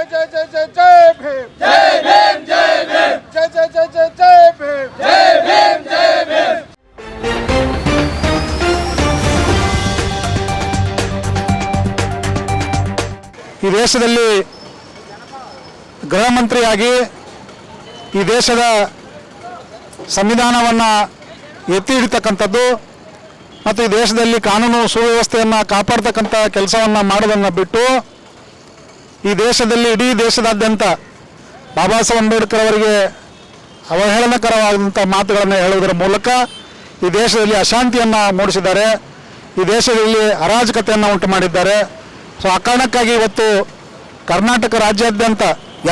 जय जय जय जय जय भीम जय भीम जय भीम जय जय जय जय जय भीम जय भीम जय भीम ಈ ದೇಶದಲ್ಲಿ ಗೃಹ ಮಂತ್ರಿಯಾಗಿ ಈ ದೇಶದ ಸಂವಿಧಾನವನ್ನು ಎತ್ತಿ ಹಿಡಿತಕ್ಕಂಥದ್ದು ಮತ್ತು ಈ ದೇಶದಲ್ಲಿ ಕಾನೂನು ಸುವ್ಯವಸ್ಥೆಯನ್ನು ಕಾಪಾಡ್ತಕ್ಕಂಥ ಕೆಲಸವನ್ನು ಮಾಡೋದನ್ನು ಬಿಟ್ಟು ಈ ದೇಶದಲ್ಲಿ ಇಡೀ ದೇಶದಾದ್ಯಂತ ಬಾಬಾ ಸಾಹೇಬ್ ಅಂಬೇಡ್ಕರ್ ಅವರಿಗೆ ಅವಹೇಳನಕರವಾದಂಥ ಮಾತುಗಳನ್ನು ಹೇಳುವುದರ ಮೂಲಕ ಈ ದೇಶದಲ್ಲಿ ಅಶಾಂತಿಯನ್ನು ಮೂಡಿಸಿದ್ದಾರೆ. ಈ ದೇಶದಲ್ಲಿ ಅರಾಜಕತೆಯನ್ನು ಉಂಟು ಮಾಡಿದ್ದಾರೆ. ಸೊ ಆ ಕಾರಣಕ್ಕಾಗಿ ಇವತ್ತು ಕರ್ನಾಟಕ ರಾಜ್ಯಾದ್ಯಂತ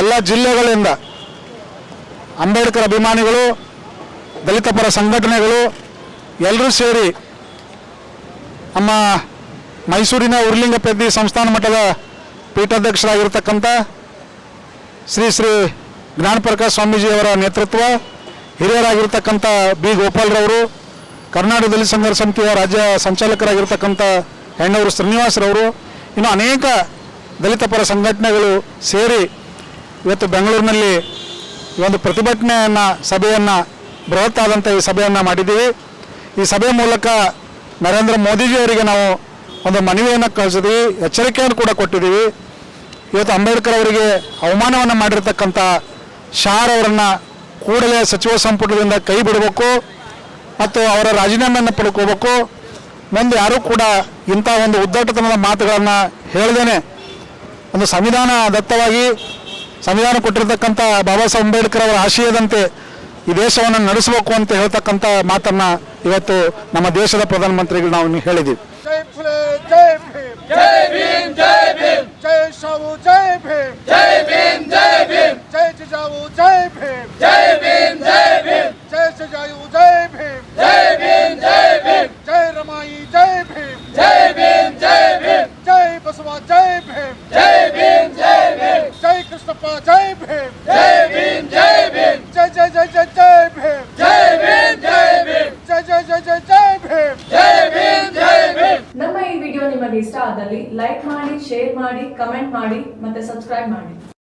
ಎಲ್ಲ ಜಿಲ್ಲೆಗಳಿಂದ ಅಂಬೇಡ್ಕರ್ ಅಭಿಮಾನಿಗಳು, ದಲಿತ ಪರ ಸಂಘಟನೆಗಳು ಎಲ್ಲರೂ ಸೇರಿ ನಮ್ಮ ಮೈಸೂರಿನ ಉರ್ಲಿಂಗಪೆದ್ದಿ ಸಂಸ್ಥಾನ ಮಟ್ಟದ ಪೀಠಾಧ್ಯಕ್ಷರಾಗಿರ್ತಕ್ಕಂಥ ಶ್ರೀ ಶ್ರೀ ಜ್ಞಾನಪ್ರಕಾಶ್ ಸ್ವಾಮೀಜಿಯವರ ನೇತೃತ್ವ, ಹಿರಿಯರಾಗಿರ್ತಕ್ಕಂಥ ಬಿ ಗೋಪಾಲ್ರವರು ಕರ್ನಾಟಕ ದಲಿತ ಸಂಘರ್ಷ ಸಮಿತಿಯ ರಾಜ್ಯ ಸಂಚಾಲಕರಾಗಿರ್ತಕ್ಕಂಥ ಹೆಣ್ಣೂರು ಶ್ರೀನಿವಾಸರವರು, ಇನ್ನು ಅನೇಕ ದಲಿತ ಪರ ಸಂಘಟನೆಗಳು ಸೇರಿ ಇವತ್ತು ಬೆಂಗಳೂರಿನಲ್ಲಿ ಒಂದು ಪ್ರತಿಭಟನೆಯನ್ನು, ಸಭೆಯನ್ನು ಬೃಹತ್ ಆದಂಥ ಈ ಸಭೆಯನ್ನು ಮಾಡಿದ್ದೀವಿ. ಈ ಸಭೆ ಮೂಲಕ ನರೇಂದ್ರ ಮೋದಿಜಿಯವರಿಗೆ ನಾವು ಒಂದು ಮನವಿಯನ್ನು ಕಳಿಸಿದ್ವಿ, ಎಚ್ಚರಿಕೆಯನ್ನು ಕೂಡ ಕೊಟ್ಟಿದ್ದೀವಿ. ಇವತ್ತು ಅಂಬೇಡ್ಕರ್ ಅವರಿಗೆ ಅವಮಾನವನ್ನು ಮಾಡಿರ್ತಕ್ಕಂಥ ಶಾರ್ ಅವರನ್ನು ಕೂಡಲೇ ಸಚಿವ ಸಂಪುಟದಿಂದ ಕೈ ಬಿಡಬೇಕು ಮತ್ತು ಅವರ ರಾಜೀನಾಮೆಯನ್ನು ಪಡ್ಕೋಬೇಕು. ಮುಂದೆ ಯಾರೂ ಕೂಡ ಇಂಥ ಒಂದು ಉದ್ದಟತನದ ಮಾತುಗಳನ್ನು ಹೇಳ್ದೇನೆ. ಒಂದು ಸಂವಿಧಾನ ದತ್ತವಾಗಿ ಸಂವಿಧಾನ ಕೊಟ್ಟಿರ್ತಕ್ಕಂಥ ಬಾಬಾ ಸಾಹೇಬ್ ಅಂಬೇಡ್ಕರ್ ಅವರ ಆಶಯದಂತೆ ಈ ದೇಶವನ್ನು ನಡೆಸಬೇಕು ಅಂತ ಹೇಳ್ತಕ್ಕಂಥ ಮಾತನ್ನು ಇವತ್ತು ನಮ್ಮ ದೇಶದ ಪ್ರಧಾನಮಂತ್ರಿಗಳು ನಾವು ಹೇಳಿದ್ದೀವಿ. ಜೈ ಭೀಮ್ ಜೈ ಭೀಮ್ ಜೈ ಭೀಮ್ ಜೈ ಸುಜಾಯು ಜೈ ಭೀಮ್ ಜೈ ಭೀಮ್ ಜೈ ಭೀಮ್ ಜೈ ರಮಾಯಿ ಜೈ ಭೀಮ್ ಜೈ ಭೀಮ್ ಜೈ ಭೀಮ್ ಜೈ ಬಸವ ಜೈ ಭೀಮ್ ಜೈ ಭೀಮ್ ಜೈ ಭೀಮ್ ಜೈ ಕೃಷ್ಣಪ್ಪ ಜೈ ಭೀಮ್ ಜೈ ಭೀಮ್ ಜೈ ಭೀಮ್ ಜೈ ಜೈ ಜೈ ಜೈ ಜೈ ಭೀಮ್ ಜೈ ಭೀಮ್ ಜೈ ಭೀಮ್ ಜೈ ಜೈ ಜೈ ಜೈ ಜೈ ಭೀಮ್ ಜೈ ಭೀಮ್ ಜೈ ಭೀಮ್ ನಮ್ಮ ಈ ವಿಡಿಯೋ ನಿಮಗೆ ಇಷ್ಟ ಆದಲ್ಲಿ ಲೈಕ್ ಮಾಡಿ ಶೇರ್ ಮಾಡಿ ಕಮೆಂಟ್ ಮಾಡಿ ಮತ್ತೆ ಸಬ್ಸ್ಕ್ರೈಬ್ ಮಾಡಿ